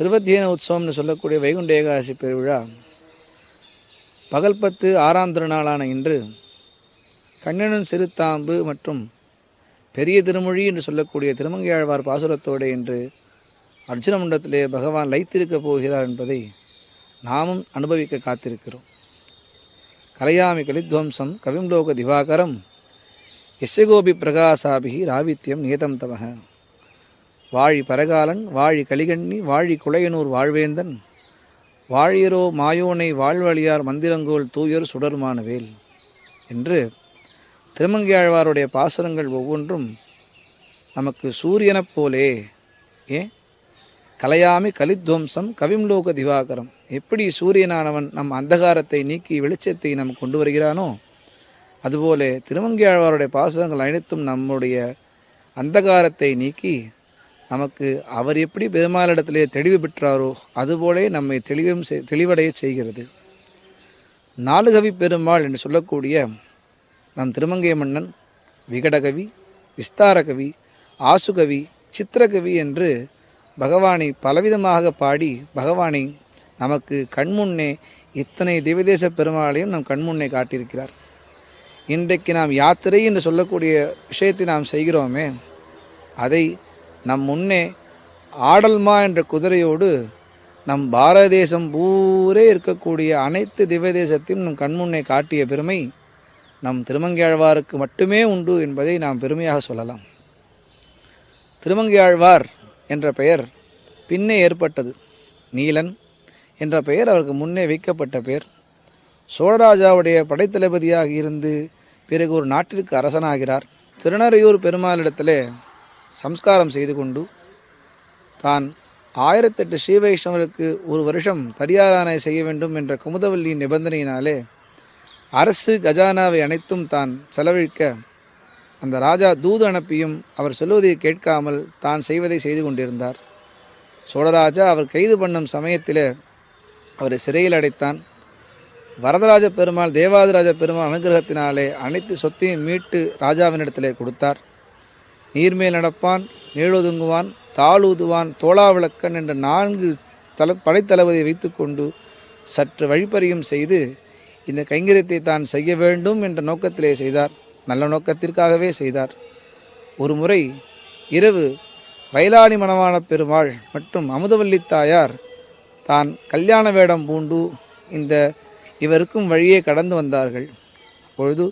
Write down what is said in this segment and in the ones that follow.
சிறுவத்தியன உற்சவம்னு சொல்லக்கூடிய வைகுண்ட ஏகாதசி பெருவிழா பகல் பத்து ஆறாம் திருநாளான இன்று கண்ணனும் சிறுத்தாம்பு மற்றும் பெரிய திருமொழி என்று சொல்லக்கூடிய திருமங்கையாழ்வார் பாசுரத்தோடு இன்று அர்ஜுன மண்டலத்திலே பகவான் லைத்திருக்கப் போகிறார் என்பதை நாமும் அனுபவிக்க காத்திருக்கிறோம். கலையாமி கலித்வம்சம் கவிம்லோக திவாகரம் எஸ்யகோபி பிரகாசாபிகி ராவித்யம் நியதம் தமக வாழி பரகாலன் வாழி கலிகண்ணி வாழி குலையனூர் வாழ்வேந்தன். வாழியரோ மாயோனை வாழ்வழியார் மந்திரங்கோல் தூயர் சுடர்மானவேல் என்று திருமங்கையாழ்வாருடைய பாசுரங்கள் ஒவ்வொன்றும் நமக்கு சூரியனைப் போலே ஏ? கலையாமி கலித்வம்சம் கவிம்லோக திவாகரம். எப்படி சூரியனானவன் நம் அந்தகாரத்தை நீக்கி வெளிச்சத்தை நம் கொண்டு வருகிறானோ அதுபோல திருமங்கையாழ்வாருடைய பாசுரங்கள் அனைத்தும் நம்முடைய அந்தகாரத்தை நீக்கி நமக்கு அவர் எப்படி பெருமாளிடத்திலே தெளிவு பெற்றாரோ அதுபோலே நம்மை தெளிவும் செய்- தெளிவடைய செய்கிறது. நாலுகவி பெருமாள் என்று சொல்லக்கூடிய நம் திருமங்கை மன்னன் விகடகவி விஸ்தாரகவி ஆசுகவி சித்திரகவி என்று பகவானை பலவிதமாக பாடி பகவானை நமக்கு கண்முன்னே இத்தனை திவ்யதேச பெருமாளையும் நம் கண்முன்னே காட்டியிருக்கிறார். இன்றைக்கு நாம் யாத்திரை என்று சொல்லக்கூடிய விஷயத்தை நாம் செய்கிறோமே அதை நம் முன்னே ஆடல்மா என்ற குதிரையோடு நம் பாரத தேசம் பூரே இருக்கக்கூடிய அனைத்து திவ்ய தேசத்தையும் நம் கண்முன்னே காட்டிய பெருமை நம் திருமங்கையாழ்வாருக்கு மட்டுமே உண்டு என்பதை நாம் பெருமையாக சொல்லலாம். திருமங்கையாழ்வார் என்ற பெயர் பின்னே ஏற்பட்டது. நீலன் என்ற பெயர் அவருக்கு முன்னே வைக்கப்பட்ட பெயர். சோழராஜாவுடைய படைத்தளபதியாக இருந்து பிறகு ஒரு நாட்டிற்கு அரசனாகிறார். திருநறையூர் பெருமாளிடத்திலே சம்ஸ்காரம் செய்து கொண்டு தான் ஆயிரத்தெட்டு ஸ்ரீ வைஷ்ணவர்களுக்கு ஒரு வருஷம் தடியாரானை செய்ய வேண்டும் என்ற குமுதவல்லியின் நிபந்தனையினாலே அரசு கஜானாவை அனைத்தும் தான் செலவழிக்க அந்த ராஜா தூது அனுப்பியும் அவர் சொல்வதை கேட்காமல் தான் செய்வதை செய்து கொண்டிருந்தார். சோழராஜா அவர் கைது பண்ணும் சமயத்தில் அவரை சிறையில் அடைத்தான். வரதராஜ பெருமாள் தேவாதிராஜ பெருமாள் அனுகிரகத்தினாலே அனைத்து சொத்தையும் மீட்டு ராஜாவினிடத்திலே கொடுத்தார். நீர்மேல் நடப்பான் நீழொதுங்குவான் தாளூதுவான் தோளாவிளக்கன் என்ற நான்கு தல படைத்தளபதியை வைத்துக்கொண்டு சற்று வழிப்பறியும் செய்து இந்த கைங்கரியத்தை தான் செய்ய வேண்டும் என்ற நோக்கத்திலே செய்தார். நல்ல நோக்கத்திற்காகவே செய்தார். ஒரு முறை இரவு வயலாணி மணவாள பெருமாள் மற்றும் அமுதவல்லி தாயார் தான் கல்யாண வேடம் பூண்டு இந்த இவருக்கும் வழியே கடந்து வந்தார்கள். அப்பொழுது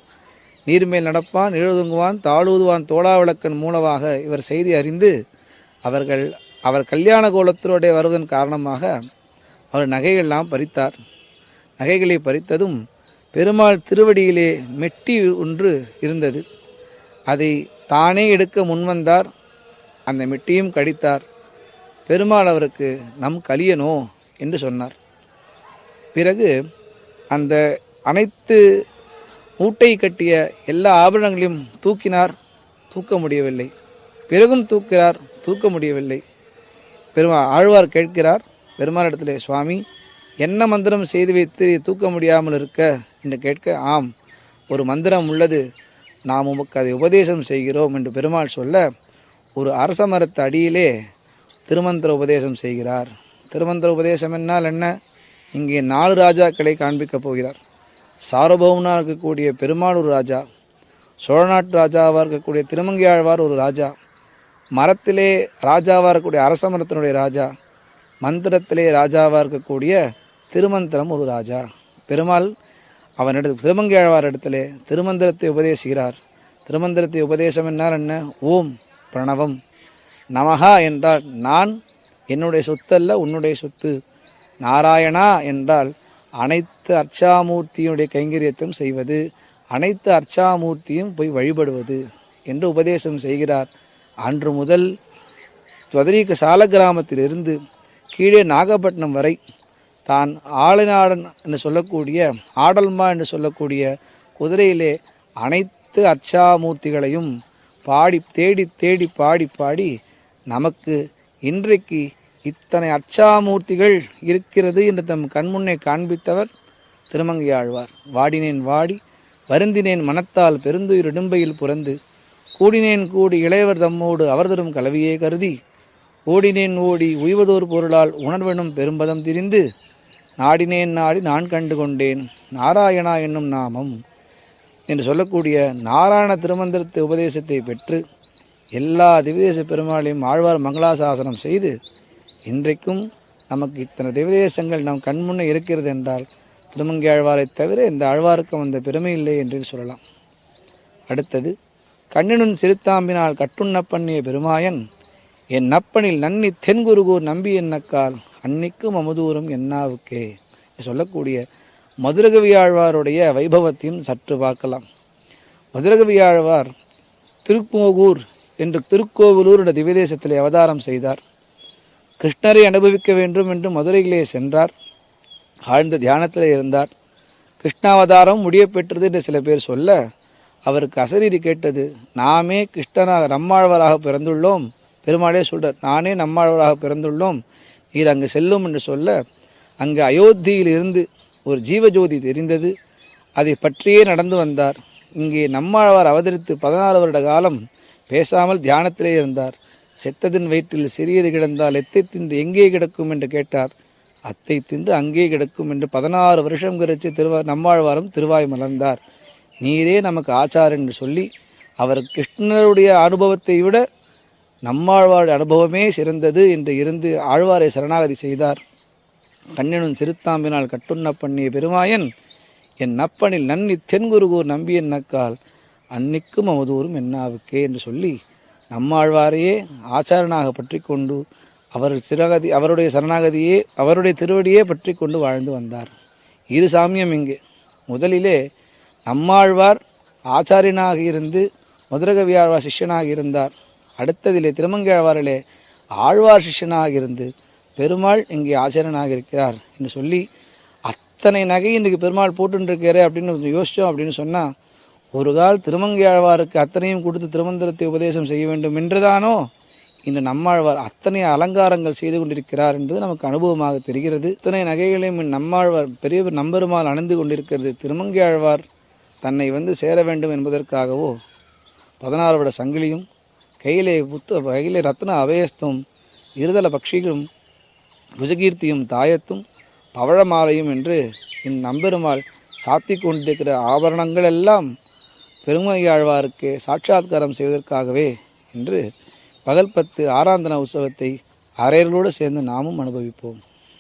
நீர்மேல் நடப்பான் எழுதுங்குவான் தாழூதுவான் தோளாவிளக்கன் மூலமாக இவர் செய்தி அறிந்து அவர்கள் அவர் கல்யாண கோலத்தினுடைய வருவதன் காரணமாக அவர் நகைகள்லாம் பறித்தார். நகைகளை பறித்ததும் பெருமாள் திருவடியிலே மெட்டி ஒன்று இருந்தது. அதை தானே எடுக்க முன்வந்தார் அந்த மெட்டியும் கடித்தார். பெருமாள் அவருக்கு நம் கலியனோ என்று சொன்னார். பிறகு அந்த அனைத்து மூட்டை கட்டிய எல்லா ஆபரணங்களையும் தூக்கினார் தூக்க முடியவில்லை. பிறகும் தூக்கிறார் தூக்க முடியவில்லை. பெருமா ஆழ்வார் கேட்கிறார் பெருமாளிடத்திலே சுவாமி என்ன மந்திரம் செய்து வைத்து தூக்க முடியாமல் இருக்க? என்று கேட்க ஆம் ஒரு மந்திரம் உள்ளது. நாம் உமக்கு அதை உபதேசம் செய்கிறோம் என்று பெருமாள் சொல்ல ஒரு அரச மரத்து அடியிலே திருமந்திர உபதேசம் செய்கிறார். திருமந்திர உபதேசம் என்னால் என்ன? இங்கே நாலு ராஜாக்களை காண்பிக்கப் போகிறார். சார்வபௌமனாக இருக்கக்கூடிய பெருமாள் ஒரு ராஜா சோழ நாட்டு ராஜாவாக இருக்கக்கூடிய திருமங்கியாழ்வார் ஒரு ராஜா மரத்திலே ராஜாவாக இருக்கக்கூடிய அரச மரத்தினுடைய ராஜா மந்திரத்திலே ராஜாவாக இருக்கக்கூடிய திருமந்திரம் ஒரு ராஜா. பெருமாள் அவனிடத்து திருமங்கியாழ்வார் இடத்திலே திருமந்திரத்தை உபதேசிக்கிறார். திருமந்திரத்தை உபதேசம் என்றால் என்ன? ஓம் பிரணவம். நமகா என்றால் நான் என்னுடைய சொத்தல்ல உன்னுடைய சொத்து. நாராயணா என்றால் அனைத்து அர்ச்சாமூர்த்தியுடைய கைங்கரியத்தையும் செய்வது அனைத்து அர்ச்சாமூர்த்தியும் போய் வழிபடுவது என்று உபதேசம் செய்கிறார். அன்று முதல் துவதரீக சால கிராமத்திலிருந்து கீழே நாகப்பட்டினம் வரை தான் ஆளிநாடன் என்று சொல்லக்கூடிய ஆடல்மா என்று சொல்லக்கூடிய குதிரையிலே அனைத்து அர்ச்சாமூர்த்திகளையும் பாடி தேடி தேடி பாடி பாடி நமக்கு இன்றைக்கு இத்தனை அச்சாமூர்த்திகள் இருக்கிறது என்று தம் கண்முன்னே காண்பித்தவர் திருமங்கையாழ்வார். வாடினேன் வாடி வருந்தினேன் மனத்தால் பெருந்துயிர் இடும்பையில் புரந்து கூடினேன் கூடி இளையவர் தம்மோடு அவர் தரும் கலவியே கருதி ஓடினேன் ஓடி உய்வதோர் பொருளால் உணர்வெனும் பெரும்பதம் திரிந்து நாடினேன் நாடி நான் கண்டு கொண்டேன் நாராயணா என்னும் நாமம் என்று சொல்லக்கூடிய நாராயண திருமந்திரத்தை உபதேசத்தை பெற்று எல்லா திவ்யதேச பெருமாளையும் ஆழ்வார் மங்களாசாசனம் செய்து இன்றைக்கும் நமக்கு இத்தனை திவ்யதேசங்கள் நம் கண்முன்னே இருக்கிறது என்றால் திருமங்கை ஆழ்வாரை தவிர இந்த ஆழ்வாருக்கு வந்த பெருமை இல்லை என்று சொல்லலாம். அடுத்தது கண்ணினுன் சிறுத்தாம்பினால் கட்டுண்ண பண்ணிய பெருமாயன் என் நப்பனில் நன்னி தென்குருகூர் நம்பி என்னக்கால் அன்னிக்கும் அமுதூரும் என்னாவுக்கே சொல்லக்கூடிய மதுரகவி ஆழ்வாருடைய வைபவத்தையும் சற்று பார்க்கலாம். மதுரகவி ஆழ்வார் திருப்போகூர் என்று திருக்கோவிலூர் என்ற திவ்யதேசத்தில் அவதாரம் செய்தார். கிருஷ்ணரை அனுபவிக்க வேண்டும் என்று மதுரையிலே சென்றார். ஆழ்ந்த தியானத்திலே இருந்தார். கிருஷ்ணாவதாரம் முடிய பெற்றது என்று சில பேர் சொல்ல அவருக்கு அசரீரி கேட்டது நாமே கிருஷ்ணனாக நம்மாழ்வராக பிறந்துள்ளோம். பெருமாளே சொல்கிறார் நானே நம்மாழ்வராக பிறந்துள்ளோம். நீர் அங்கு செல்லும் என்று சொல்ல அங்கு அயோத்தியில் இருந்து ஒரு ஜீவஜோதி தெரிந்தது. அதை பற்றியே நடந்து வந்தார். இங்கே நம்மாழ்வார் அவதரித்து பதினாறு வருட காலம் பேசாமல் தியானத்திலே இருந்தார். செத்ததின் வயிற்றில் சிறியது கிடந்தால் எத்தை தின்று எங்கே கிடக்கும் என்று கேட்டார். அத்தை தின்று அங்கே கிடக்கும் என்று பதினாறு வருஷம் கழித்து திருவா நம்மாழ்வாரும் திருவாய் மலர்ந்தார். நீரே நமக்கு ஆச்சார் என்று சொல்லி அவர் கிருஷ்ணருடைய அனுபவத்தை விட நம்மாழ்வாருடைய அனுபவமே சிறந்தது என்று இருந்து ஆழ்வாரை சரணாகதி செய்தார். கண்ணனும் சிறுத்தாம்பினால் கட்டுண்ண பண்ணிய பெருமாயன் என் நப்பனில் நன்னி தென்குருகூர் நம்பியன் என்னக்கால் அன்னிக்கும் அவதூறும் என்னாவுக்கே என்று சொல்லி நம்மாழ்வாரையே ஆச்சாரனாக பற்றி கொண்டு அவர் சிறகதி அவருடைய சரணாகதியே அவருடைய திருவடியே பற்றி கொண்டு வாழ்ந்து வந்தார். இரு சாமியம் இங்கு. முதலிலே நம்மாழ்வார் ஆச்சாரியனாக இருந்து மதுரகவி ஆழ்வார் சிஷ்யனாக இருந்தார். அடுத்ததிலே திருமங்கையாழ்வாரிலே ஆழ்வார் சிஷ்யனாக இருந்து பெருமாள் இங்கே ஆச்சாரியனாக இருக்கிறார் என்று சொல்லி அத்தனை நகை இன்றைக்கு பெருமாள் போட்டுருக்காரு அப்படின்னு யோசித்தோம் அப்படின்னு சொன்னால் ஒரு கால் திருமங்கையாழ்வாருக்கு அத்தனையும் கொடுத்து திருமந்திரத்தை உபதேசம் செய்ய வேண்டும் என்றுதானோ? இன்று நம்மாழ்வார் அத்தனை அலங்காரங்கள் செய்து கொண்டிருக்கிறார் என்பது நமக்கு அனுபவமாக தெரிகிறது. இத்தனை நகைகளையும் நம்மாழ்வார் பெரிய நம்பெருமாள் அணிந்து கொண்டிருக்கிறது திருமங்கையாழ்வார். தன்னை வந்து சேர வேண்டும் என்பதற்காகவோ பதினாறு விட சங்கிலியும் கையிலே புத்த கையிலே ரத்ன அபயஸ்தும் இருதல பக்ஷிகளும் புஜகீர்த்தியும் தாயத்தும் பவழமாலையும் என்று இந் நம்பெருமாள் சாத்தி கொண்டிருக்கிற ஆபரணங்கள் எல்லாம் பெருமையாழ்வாருக்கு சாட்சாத்காரம் செய்வதற்காகவே என்று பகல் பத்து ஆராந்தன உற்சவத்தை அரையர்களோடு சேர்ந்து நாமும் அனுபவிப்போம்.